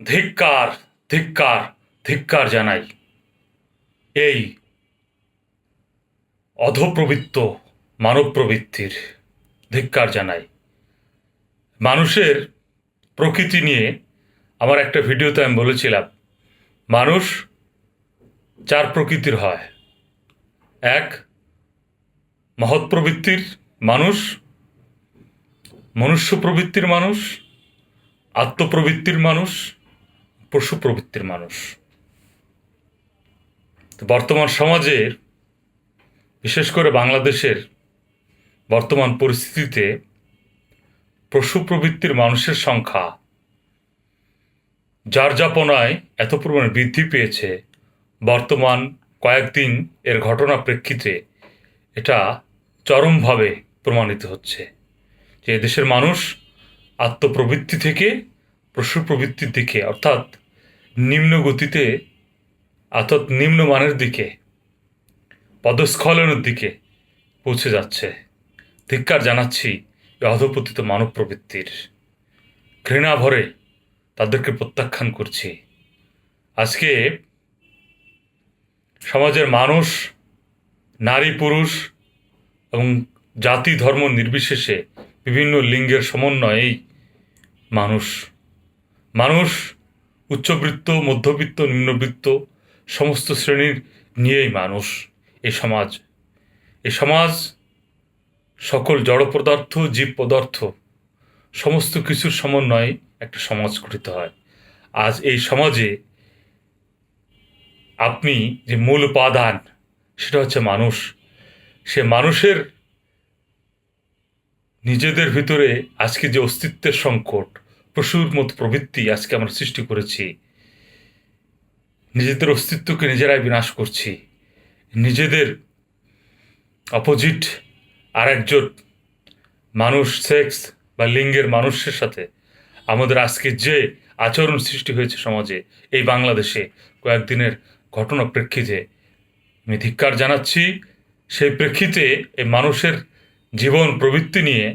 ধিক্কার ধিক্কার ধিক্কার জানাই। এই অধপ্রবৃত্ত মানব প্রবৃত্তির ধিক্কার জানাই। মানুষের প্রকৃতি নিয়ে আমার একটা ভিডিওতে আমি বলেছিলাম, মানুষ চার প্রকৃতির হয়। এক, মহৎ প্রবৃত্তির মানুষ, মনুষ্য প্রবৃত্তির মানুষ, আত্মপ্রবৃত্তির মানুষ পশু প্রবৃত্তির মানুষ। বর্তমান সমাজের, বিশেষ করে বাংলাদেশের বর্তমান পরিস্থিতিতে পশু প্রবৃত্তির মানুষের সংখ্যা যার যাপনায় এত পরিমাণে বৃদ্ধি পেয়েছে, বর্তমান কয়েকদিন এর ঘটনা প্রেক্ষিতে এটা চরমভাবে প্রমাণিত হচ্ছে যে দেশের মানুষ আত্মপ্রবৃত্তি থেকে পশু প্রবৃত্তির দিকে, অর্থাৎ নিম্ন গতিতে, অর্থাৎ নিম্নমানের দিকে, পদস্খলনের দিকে পৌঁছে যাচ্ছে। ধিক্কার জানাচ্ছি অধপতিত মানব প্রবৃত্তির। ঘৃণা ভরে তাদেরকে প্রত্যাখ্যান করছি। আজকে সমাজের মানুষ, নারী, পুরুষ এবং জাতি, ধর্ম নির্বিশেষে বিভিন্ন লিঙ্গের সমন্বয়েই মানুষ মানুষ, উচ্চবৃত্ত, মধ্যবিত্ত, নিম্নবিত্ত, সমস্ত শ্রেণির নিয়েই মানুষ এই সমাজ। এই সমাজ সকল জড় পদার্থ, জীব পদার্থ, সমস্ত কিছুর সমন্বয়ে একটা সমাজ গঠিত হয়। আজ এই সমাজে আপনি যে মূল উপাদান, সেটা হচ্ছে মানুষ। সে মানুষের নিজেদের ভিতরে আজকে যে অস্তিত্বের সংকট পশুর মতো প্রবৃত্তি আজকে আমরা সৃষ্টি করেছি। নিজেদের অস্তিত্বকে নিজেরাই বিনাশ করছি। নিজেদের অপোজিট আর একজন মানুষ, সেক্স বা লিঙ্গের মানুষের সাথে আমাদের আজকে যে আচরণ সৃষ্টি হয়েছে সমাজে, এই বাংলাদেশে কয়েকদিনের ঘটনা প্রেক্ষিতে আমি ধিক্কার জানাচ্ছি, সেই প্রেক্ষিতে এই মানুষের জীবন প্রবৃত্তি নিয়ে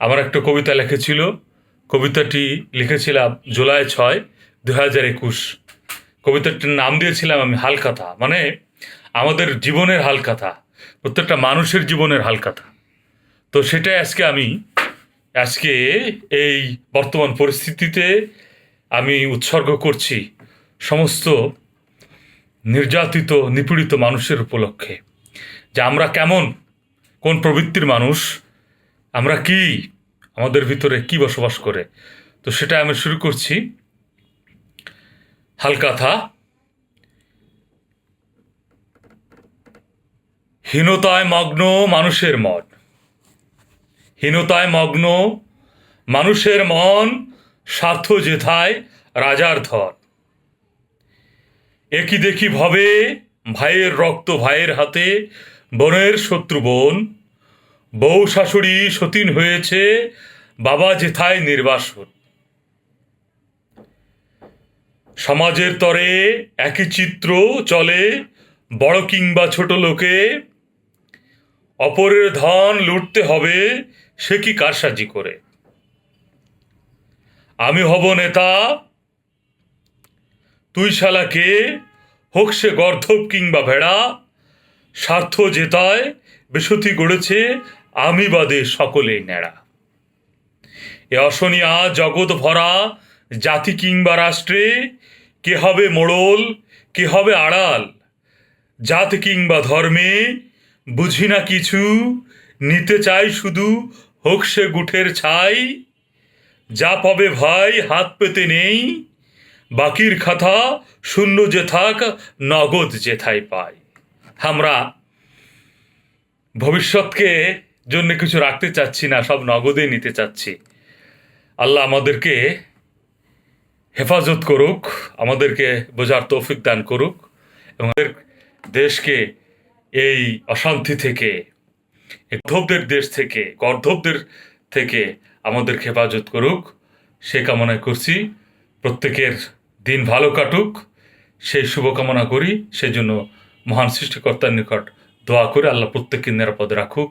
আমার একটা কবিতা লিখেছিল কবিতাটি লিখেছিলাম জুলাই ছয় দু হাজার একুশ। কবিতাটির নাম দিয়েছিলাম আমি হালকাথা মানে আমাদের জীবনের হালকাথা প্রত্যেকটা মানুষের জীবনের হালকাথা তো সেটাই আজকে আমি, আজকে এই বর্তমান পরিস্থিতিতে আমি উৎসর্গ করছি সমস্ত নির্যাতিত, নিপীড়িত মানুষের উপলক্ষে। যে আমরা কেমন, কোন প্রবৃত্তির মানুষ, আমরা কি আমাদের ভিতরে কি বসবাস করে? তো সেটা আমি শুরু করছি। হালকাথা হীনতায় মগ্ন মানুষের মন। হীনতায় মগ্ন মানুষের মন স্বার্থ যেথায়, রাজার ধর একই দেখি ভবে, ভাইয়ের রক্ত ভাইয়ের হাতে, বোনের শত্রু বোন। বউ শাশুড়ি সতীন হয়েছে, বাবা যেথায় নির্বাসন। সমাজের তরে একই চিত্র চলে, বড় কিংবা ছোট লোকে। অপরের ধন লুটতে হবে, সে কি কারসাজি করে? আমি হব নেতা, তুই শালাকে, হোক সে গর্ধব কিংবা ভেড়া, স্বার্থ জেতায়, বেসতি গড়েছে আমি বাদে সকলেই ন্যাড়া। এ অশনিয়া জগৎ ভরা, জাতি কিংবা রাষ্ট্রে, কে হবে মোড়ল, কে হবে আড়াল? জাত কিংবা ধর্মে, বুঝি না কিছু, নিতে চাই শুধু, হোক সে গুঠের ছাই। যা পাবে ভাই, হাত পেতে নেই, বাকির খাতা, শূন্য যে থাক, নগদ যেথায় পাই। আমরা ভবিষ্যৎকে জন্য কিছু রাখতে চাচ্ছি না, সব নগদে নিতে চাচ্ছি। আল্লাহ আমাদেরকে হেফাজত করুক, আমাদেরকে বোঝার তৌফিক দান করুক এবং আমাদের দেশকে এই অশান্তি থেকে, গর্ধবদের দেশ থেকে, গর্ধবদের থেকে আমাদের হেফাজত করুক। সে কামনা করছি। প্রত্যেকের দিন ভালো কাটুক। সেই শুভকামনা করি। সেজন্য মহান সৃষ্টিকর্তার নিকট দোয়া করে আল্লাহ প্রত্যেককে নিরাপদে রাখুক।